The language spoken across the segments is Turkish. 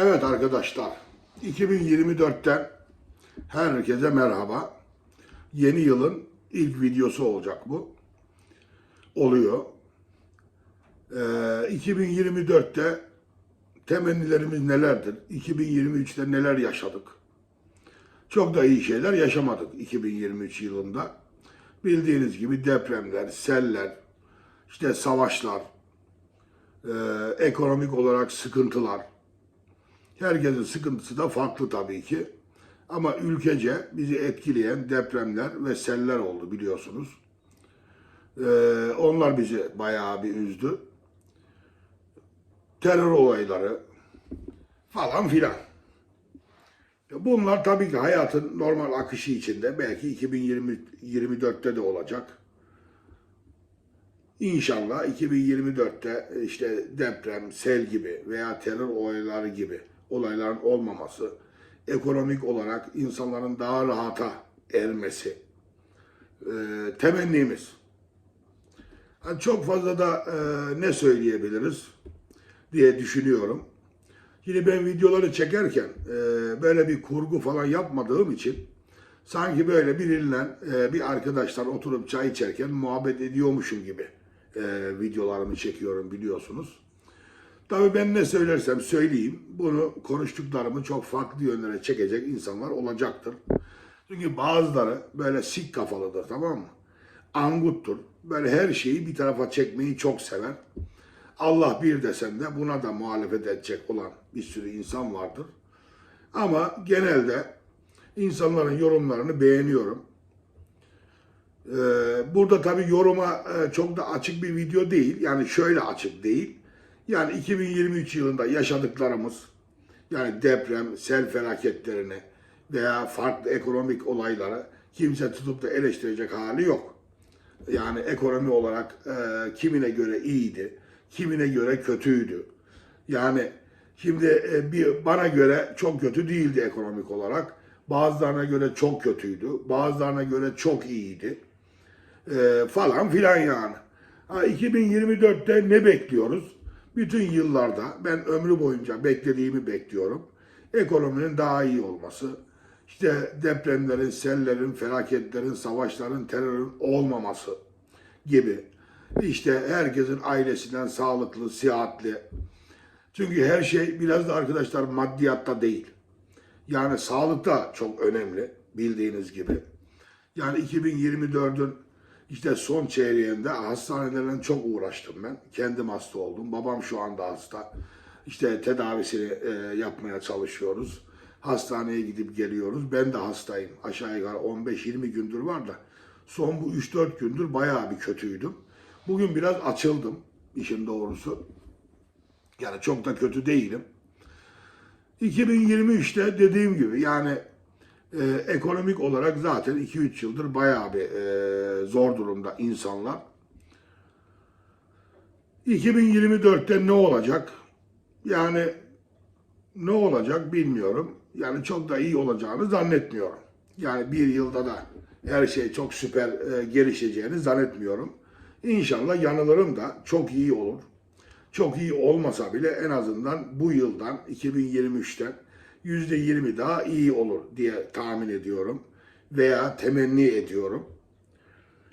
Evet arkadaşlar, 2024'ten herkese merhaba. Yeni yılın ilk videosu olacak bu. Oluyor. Ee, 2024'te temennilerimiz nelerdir? 2023'te neler yaşadık? Çok da iyi şeyler yaşamadık 2023 yılında. Bildiğiniz gibi depremler, seller, işte savaşlar, e, ekonomik olarak sıkıntılar, Herkesin sıkıntısı da farklı tabii ki. Ama ülkece bizi etkileyen depremler ve seller oldu biliyorsunuz. Ee, onlar bizi bayağı bir üzdü. Terör olayları falan filan. Bunlar tabii ki hayatın normal akışı içinde belki 2024'te de olacak. İnşallah 2024'te işte deprem, sel gibi veya terör olayları gibi olayların olmaması, ekonomik olarak insanların daha rahata ermesi e, temennimiz. Yani çok fazla da e, ne söyleyebiliriz diye düşünüyorum. Şimdi ben videoları çekerken e, böyle bir kurgu falan yapmadığım için sanki böyle biriyle e, bir arkadaşlar oturup çay içerken muhabbet ediyormuşum gibi e, videolarımı çekiyorum biliyorsunuz. Tabii ben ne söylersem söyleyeyim, bunu konuştuklarımı çok farklı yönlere çekecek insanlar olacaktır. Çünkü bazıları böyle sik kafalıdır tamam mı? Anguttur. Böyle her şeyi bir tarafa çekmeyi çok sever. Allah bir desen de buna da muhalefet edecek olan bir sürü insan vardır. Ama genelde insanların yorumlarını beğeniyorum. Ee, burada tabii yoruma e, çok da açık bir video değil. Yani şöyle açık değil. Yani 2023 yılında yaşadıklarımız, yani deprem, sel felaketlerini veya farklı ekonomik olayları kimse tutup da eleştirecek hali yok. Yani ekonomi olarak e, kimine göre iyiydi, kimine göre kötüydü. Yani şimdi e, bir bana göre çok kötü değildi ekonomik olarak. Bazılarına göre çok kötüydü, bazılarına göre çok iyiydi. E, falan filan yani. Ha, 2024'te ne bekliyoruz? Bütün yıllarda ben ömrü boyunca beklediğimi bekliyorum. Ekonominin daha iyi olması, işte depremlerin, sellerin, felaketlerin, savaşların, terörün olmaması gibi. İşte herkesin ailesinden sağlıklı, sıhhatli. Çünkü her şey biraz da arkadaşlar maddiyatta değil. Yani sağlık da çok önemli bildiğiniz gibi. Yani 2024'ün işte son çeyreğinde hastanelerle çok uğraştım ben. Kendim hasta oldum. Babam şu anda hasta. İşte tedavisini e, yapmaya çalışıyoruz. Hastaneye gidip geliyoruz. Ben de hastayım. Aşağı yukarı 15-20 gündür var da. Son bu 3-4 gündür bayağı bir kötüydüm. Bugün biraz açıldım işin doğrusu. Yani çok da kötü değilim. 2023'te dediğim gibi yani e, ekonomik olarak zaten 2-3 yıldır bayağı bir e, zor durumda insanlar. 2024'te ne olacak? Yani ne olacak bilmiyorum. Yani çok da iyi olacağını zannetmiyorum. Yani bir yılda da her şey çok süper e, gelişeceğini zannetmiyorum. İnşallah yanılırım da çok iyi olur. Çok iyi olmasa bile en azından bu yıldan 2023'ten %20 daha iyi olur diye tahmin ediyorum veya temenni ediyorum.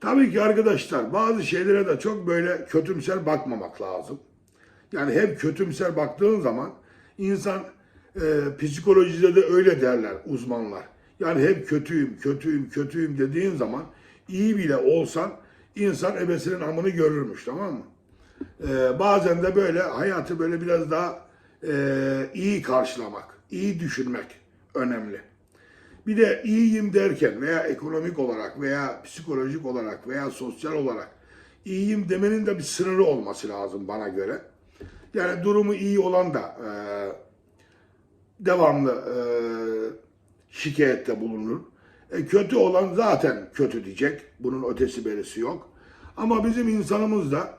Tabii ki arkadaşlar bazı şeylere de çok böyle kötümser bakmamak lazım. Yani hep kötümser baktığın zaman insan e, psikolojide de öyle derler uzmanlar. Yani hep kötüyüm, kötüyüm, kötüyüm dediğin zaman iyi bile olsan insan ebesinin amını görürmüş tamam mı? E, bazen de böyle hayatı böyle biraz daha e, iyi karşılamak, iyi düşünmek önemli. Bir de iyiyim derken veya ekonomik olarak veya psikolojik olarak veya sosyal olarak iyiyim demenin de bir sınırı olması lazım bana göre. Yani durumu iyi olan da e, devamlı e, şikayette bulunur. E, kötü olan zaten kötü diyecek. Bunun ötesi berisi yok. Ama bizim insanımız da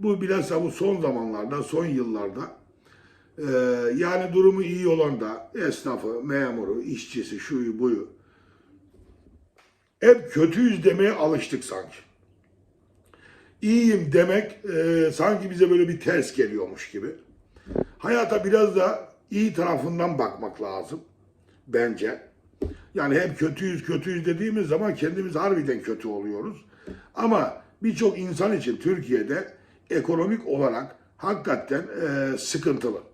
bu bilhassa bu son zamanlarda, son yıllarda e, yani durumu iyi olan da esnafı, memuru, işçisi, şuyu buyu hep kötüyüz demeye alıştık sanki. İyiyim demek e, sanki bize böyle bir ters geliyormuş gibi. Hayata biraz da iyi tarafından bakmak lazım bence. Yani hep kötüyüz kötüyüz dediğimiz zaman kendimiz harbiden kötü oluyoruz. Ama birçok insan için Türkiye'de ekonomik olarak hakikaten e, sıkıntılı.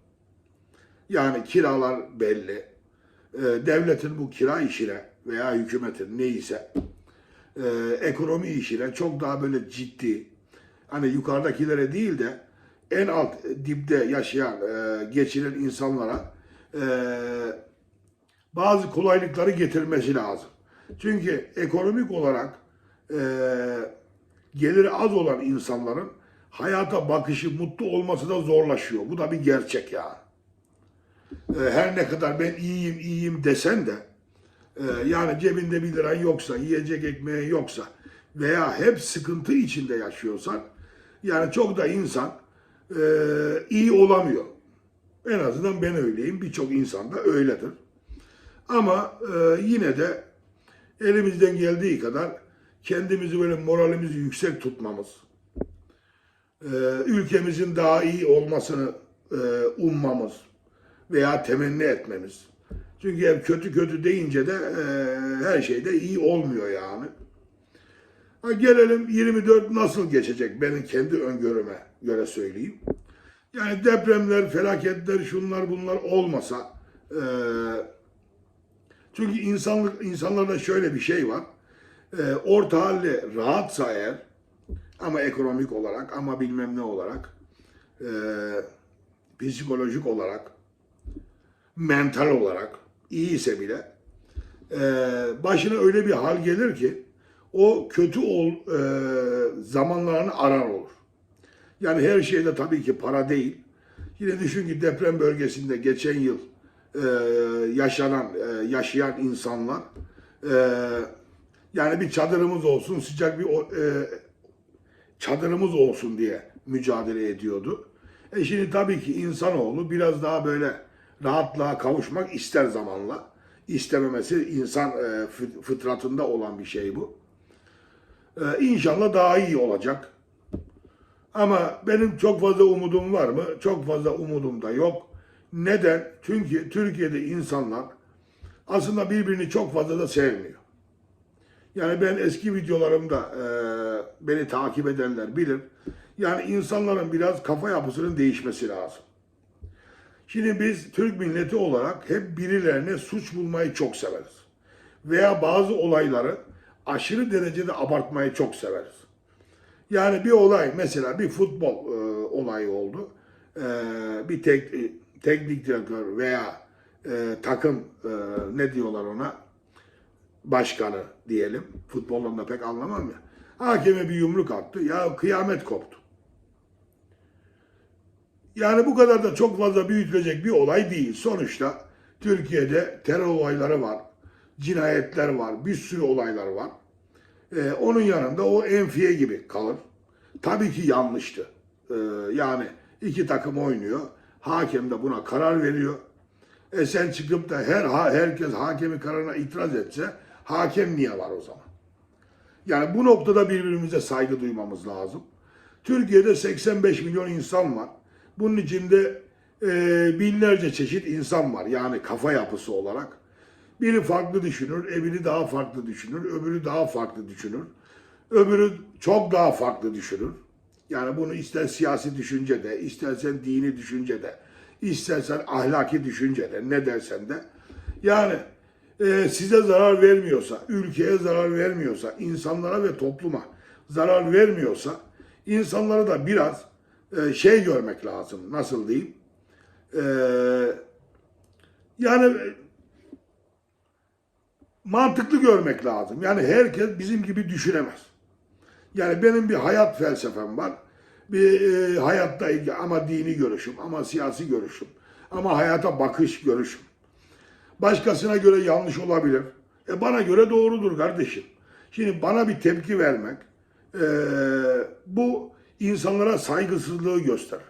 Yani kiralar belli. E, devletin bu kira işine veya hükümetin neyse e, ekonomi işine çok daha böyle ciddi hani yukarıdakilere değil de en alt dipte yaşayan, e, geçiren insanlara e, bazı kolaylıkları getirmesi lazım. Çünkü ekonomik olarak geliri az olan insanların hayata bakışı, mutlu olması da zorlaşıyor. Bu da bir gerçek ya. E, her ne kadar ben iyiyim, iyiyim desen de e, yani cebinde bir liran yoksa, yiyecek ekmeği yoksa veya hep sıkıntı içinde yaşıyorsan yani çok da insan e, iyi olamıyor. En azından ben öyleyim. Birçok insan da öyledir. Ama yine de elimizden geldiği kadar kendimizi böyle moralimizi yüksek tutmamız, ülkemizin daha iyi olmasını ummamız veya temenni etmemiz. Çünkü hep kötü kötü deyince de e, her şey de iyi olmuyor yani. Ha, gelelim 24 nasıl geçecek benim kendi öngörüme göre söyleyeyim. Yani depremler, felaketler, şunlar bunlar olmasa e, çünkü insanlık insanlarda şöyle bir şey var. E, orta halli rahatsa eğer ama ekonomik olarak ama bilmem ne olarak e, psikolojik olarak mental olarak iyiyse bile e, başına öyle bir hal gelir ki o kötü ol, e, zamanlarını arar olur. Yani her şeyde tabii ki para değil. Yine düşün ki deprem bölgesinde geçen yıl e, yaşanan, e, yaşayan insanlar e, yani bir çadırımız olsun, sıcak bir e, çadırımız olsun diye mücadele ediyordu. E şimdi tabii ki insanoğlu biraz daha böyle rahatlığa kavuşmak ister zamanla. İstememesi insan e, fı- fıtratında olan bir şey bu. E, inşallah daha iyi olacak. Ama benim çok fazla umudum var mı? Çok fazla umudum da yok. Neden? Çünkü Türkiye'de insanlar aslında birbirini çok fazla da sevmiyor. Yani ben eski videolarımda e, beni takip edenler bilir. Yani insanların biraz kafa yapısının değişmesi lazım. Şimdi biz Türk milleti olarak hep birilerine suç bulmayı çok severiz. Veya bazı olayları aşırı derecede abartmayı çok severiz. Yani bir olay mesela bir futbol e, olayı oldu. E, bir tek, e, teknik direktör veya e, takım e, ne diyorlar ona başkanı diyelim. Futboldan da pek anlamam ya. Hakeme bir yumruk attı. Ya kıyamet koptu. Yani bu kadar da çok fazla büyütülecek bir olay değil. Sonuçta Türkiye'de terör olayları var. Cinayetler var. Bir sürü olaylar var. Ee, onun yanında o enfiye gibi kalır. Tabii ki yanlıştı. Ee, yani iki takım oynuyor. Hakem de buna karar veriyor. E sen çıkıp da her herkes hakemin kararına itiraz etse hakem niye var o zaman? Yani bu noktada birbirimize saygı duymamız lazım. Türkiye'de 85 milyon insan var. Bunun içinde e, binlerce çeşit insan var. Yani kafa yapısı olarak. Biri farklı düşünür, öbürü daha farklı düşünür, öbürü daha farklı düşünür. Öbürü çok daha farklı düşünür. Yani bunu ister siyasi düşüncede, istersen dini düşüncede, istersen ahlaki düşüncede, ne dersen de. Yani e, size zarar vermiyorsa, ülkeye zarar vermiyorsa, insanlara ve topluma zarar vermiyorsa, insanları da biraz e, şey görmek lazım. Nasıl diyeyim? E, yani mantıklı görmek lazım. Yani herkes bizim gibi düşünemez. Yani benim bir hayat felsefem var. Bir e, hayatta ilgili ama dini görüşüm, ama siyasi görüşüm, ama hayata bakış görüşüm. Başkasına göre yanlış olabilir. E bana göre doğrudur kardeşim. Şimdi bana bir tepki vermek, e, bu insanlara saygısızlığı gösterir.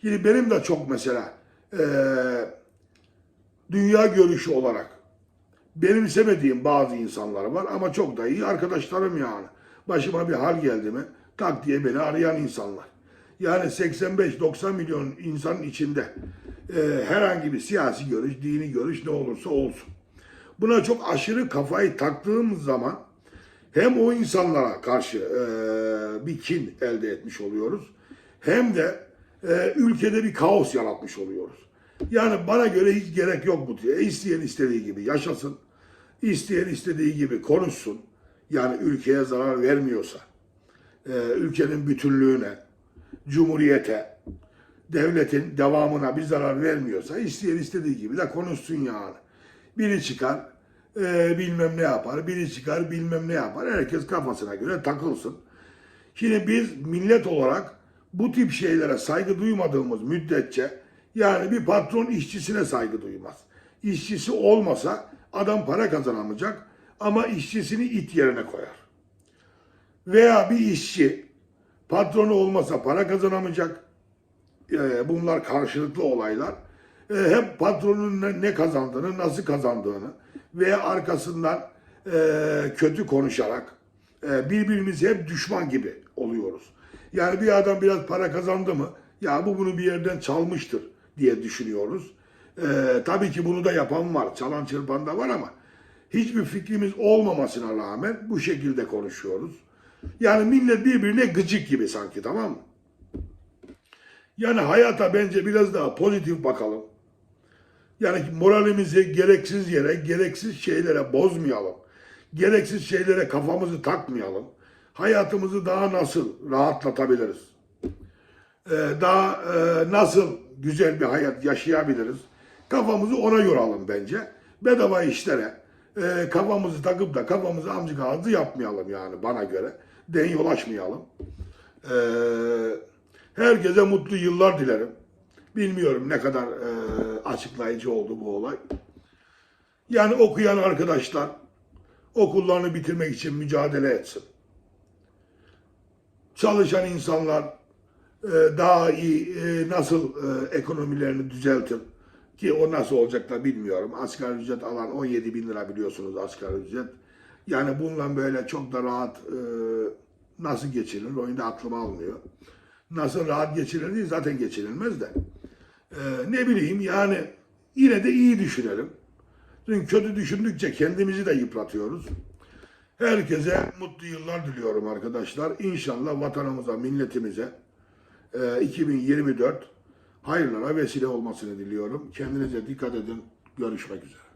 Şimdi benim de çok mesela e, dünya görüşü olarak benimsemediğim bazı insanlar var ama çok da iyi arkadaşlarım yani. Başıma bir hal geldi mi tak diye beni arayan insanlar. Yani 85-90 milyon insanın içinde e, herhangi bir siyasi görüş, dini görüş ne olursa olsun. Buna çok aşırı kafayı taktığımız zaman hem o insanlara karşı e, bir kin elde etmiş oluyoruz hem de e, ülkede bir kaos yaratmış oluyoruz. Yani bana göre hiç gerek yok bu diye. E, İsteyen istediği gibi yaşasın. isteyen istediği gibi konuşsun. Yani ülkeye zarar vermiyorsa, e, ülkenin bütünlüğüne, cumhuriyete, devletin devamına bir zarar vermiyorsa isteyen istediği gibi de konuşsun yani. Biri çıkar e, bilmem ne yapar, biri çıkar bilmem ne yapar. Herkes kafasına göre takılsın. Şimdi biz millet olarak bu tip şeylere saygı duymadığımız müddetçe yani bir patron işçisine saygı duymaz. İşçisi olmasa adam para kazanamayacak ama işçisini it yerine koyar. Veya bir işçi patronu olmasa para kazanamayacak. Ee, bunlar karşılıklı olaylar. Ee, hep patronun ne- kazandığını, nasıl kazandığını veya arkasından e, kötü konuşarak e, birbirimize hep düşman gibi oluyoruz. Yani bir adam biraz para kazandı mı, ya bu bunu bir yerden çalmıştır diye düşünüyoruz. Ee, tabii ki bunu da yapan var, çalan çırpan da var ama hiçbir fikrimiz olmamasına rağmen bu şekilde konuşuyoruz. Yani millet birbirine gıcık gibi sanki tamam mı? Yani hayata bence biraz daha pozitif bakalım. Yani moralimizi gereksiz yere, gereksiz şeylere bozmayalım. Gereksiz şeylere kafamızı takmayalım. Hayatımızı daha nasıl rahatlatabiliriz? Ee, daha e, nasıl güzel bir hayat yaşayabiliriz? Kafamızı ona yoralım bence. Bedava işlere e, kafamızı takıp da kafamızı amcık ağzı yapmayalım yani bana göre. Den yol açmayalım. Ee, herkese mutlu yıllar dilerim. Bilmiyorum ne kadar e, açıklayıcı oldu bu olay. Yani okuyan arkadaşlar okullarını bitirmek için mücadele etsin. Çalışan insanlar e, daha iyi e, nasıl e, ekonomilerini düzeltir ki o nasıl olacak da bilmiyorum. Asgari ücret alan 17 bin lira biliyorsunuz asgari ücret. Yani bununla böyle çok da rahat nasıl geçirilir o da aklıma almıyor. Nasıl rahat geçirilir değil zaten geçirilmez de. E, ne bileyim yani yine de iyi düşünelim. Çünkü kötü düşündükçe kendimizi de yıpratıyoruz. Herkese mutlu yıllar diliyorum arkadaşlar. İnşallah vatanımıza, milletimize e, 2024 hayırlara vesile olmasını diliyorum. Kendinize dikkat edin. Görüşmek üzere.